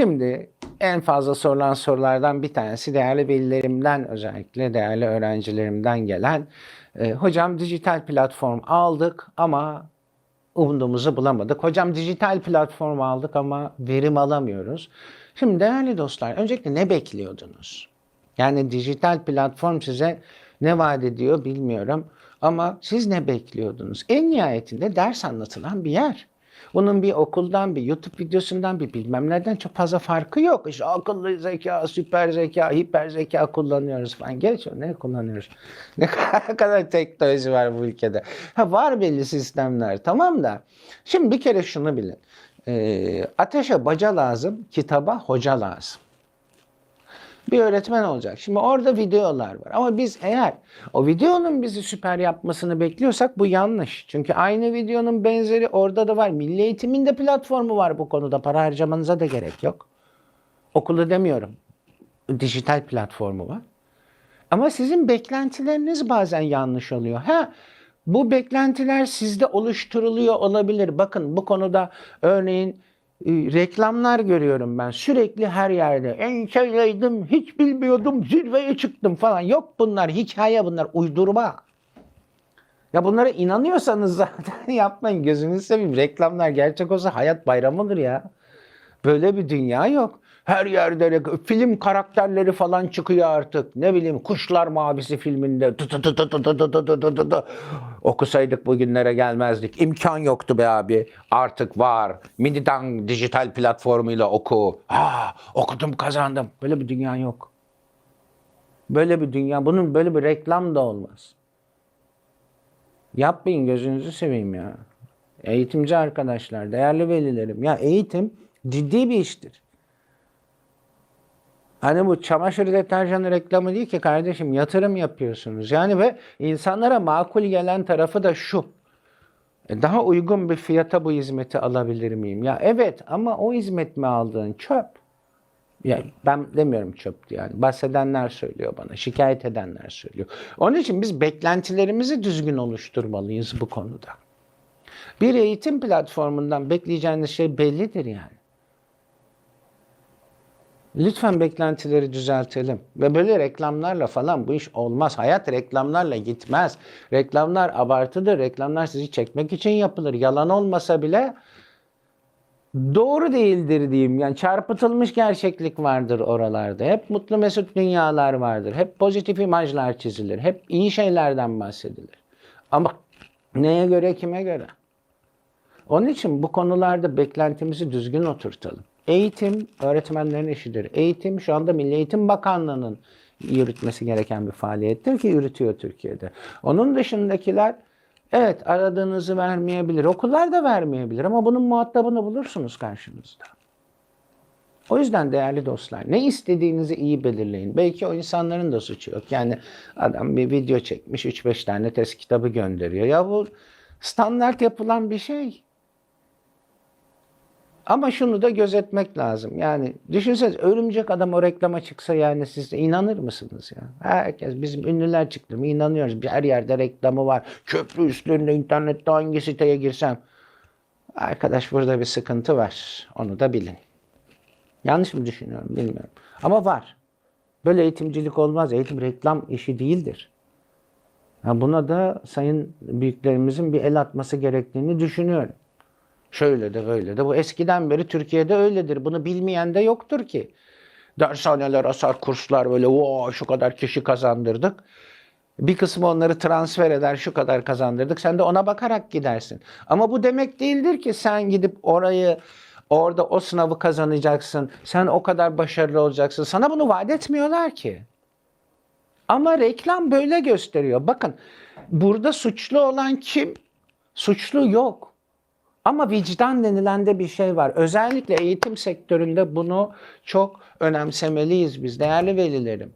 Şimdi en fazla sorulan sorulardan bir tanesi değerli velilerimden özellikle değerli öğrencilerimden gelen e, hocam dijital platform aldık ama umduğumuzu bulamadık. Hocam dijital platform aldık ama verim alamıyoruz. Şimdi değerli dostlar öncelikle ne bekliyordunuz? Yani dijital platform size ne vaat ediyor bilmiyorum ama siz ne bekliyordunuz? En nihayetinde ders anlatılan bir yer. Bunun bir okuldan, bir YouTube videosundan, bir bilmem nereden çok fazla farkı yok. İşte akıllı zeka, süper zeka, hiper zeka kullanıyoruz falan. Geç ne kullanıyoruz? Ne kadar teknoloji var bu ülkede. Ha, var belli sistemler tamam da. Şimdi bir kere şunu bilin. Ee, ateşe baca lazım, kitaba hoca lazım bir öğretmen olacak. Şimdi orada videolar var. Ama biz eğer o videonun bizi süper yapmasını bekliyorsak bu yanlış. Çünkü aynı videonun benzeri orada da var. Milli eğitimin de platformu var bu konuda. Para harcamanıza da gerek yok. Okulu demiyorum. Dijital platformu var. Ama sizin beklentileriniz bazen yanlış oluyor. Ha, bu beklentiler sizde oluşturuluyor olabilir. Bakın bu konuda örneğin reklamlar görüyorum ben sürekli her yerde. En şeyleydim, hiç bilmiyordum, zirveye çıktım falan. Yok bunlar hikaye bunlar uydurma. Ya bunlara inanıyorsanız zaten yapmayın gözünüzü seveyim. Reklamlar gerçek olsa hayat bayramıdır ya. Böyle bir dünya yok. Her yerde film karakterleri falan çıkıyor artık. Ne bileyim Kuşlar Mavisi filminde tı tı. okusaydık bugünlere gelmezdik. İmkan yoktu be abi. Artık var. Minidan dijital platformuyla oku. Ha, okudum kazandım. Böyle bir dünya yok. Böyle bir dünya. Bunun böyle bir reklam da olmaz. Yapmayın gözünüzü seveyim ya. Eğitimci arkadaşlar, değerli velilerim. Ya eğitim ciddi bir iştir. Hani bu çamaşır deterjanı reklamı değil ki kardeşim yatırım yapıyorsunuz. Yani ve insanlara makul gelen tarafı da şu. E, Daha uygun bir fiyata bu hizmeti alabilir miyim? Ya evet ama o hizmet mi aldığın çöp. Ya ben demiyorum çöp yani. Bahsedenler söylüyor bana, şikayet edenler söylüyor. Onun için biz beklentilerimizi düzgün oluşturmalıyız bu konuda. Bir eğitim platformundan bekleyeceğiniz şey bellidir yani. Lütfen beklentileri düzeltelim. Ve böyle reklamlarla falan bu iş olmaz. Hayat reklamlarla gitmez. Reklamlar abartıdır. Reklamlar sizi çekmek için yapılır. Yalan olmasa bile doğru değildir diyeyim. Yani çarpıtılmış gerçeklik vardır oralarda. Hep mutlu mesut dünyalar vardır. Hep pozitif imajlar çizilir. Hep iyi şeylerden bahsedilir. Ama neye göre kime göre? Onun için bu konularda beklentimizi düzgün oturtalım. Eğitim öğretmenlerin işidir. Eğitim şu anda Milli Eğitim Bakanlığı'nın yürütmesi gereken bir faaliyettir ki yürütüyor Türkiye'de. Onun dışındakiler evet aradığınızı vermeyebilir. Okullar da vermeyebilir ama bunun muhatabını bulursunuz karşınızda. O yüzden değerli dostlar ne istediğinizi iyi belirleyin. Belki o insanların da suçu yok. Yani adam bir video çekmiş 3-5 tane test kitabı gönderiyor. Ya bu standart yapılan bir şey. Ama şunu da gözetmek lazım. Yani düşünsenize örümcek adam o reklama çıksa yani siz de inanır mısınız ya? Herkes bizim ünlüler çıktı mı inanıyoruz. Her yerde reklamı var. Köprü üstlerinde internette hangi siteye girsem. Arkadaş burada bir sıkıntı var. Onu da bilin. Yanlış mı düşünüyorum bilmiyorum. Ama var. Böyle eğitimcilik olmaz. Eğitim reklam işi değildir. Ha buna da sayın büyüklerimizin bir el atması gerektiğini düşünüyorum. Şöyle de böyle de. Bu eskiden beri Türkiye'de öyledir. Bunu bilmeyen de yoktur ki. Dershaneler, asar kurslar böyle o şu kadar kişi kazandırdık. Bir kısmı onları transfer eder şu kadar kazandırdık. Sen de ona bakarak gidersin. Ama bu demek değildir ki sen gidip orayı orada o sınavı kazanacaksın. Sen o kadar başarılı olacaksın. Sana bunu vaat etmiyorlar ki. Ama reklam böyle gösteriyor. Bakın burada suçlu olan kim? Suçlu yok. Ama vicdan denilen de bir şey var. Özellikle eğitim sektöründe bunu çok önemsemeliyiz biz değerli velilerim.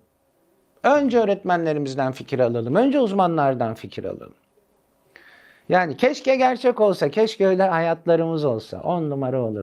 Önce öğretmenlerimizden fikir alalım. Önce uzmanlardan fikir alalım. Yani keşke gerçek olsa, keşke öyle hayatlarımız olsa. On numara olur.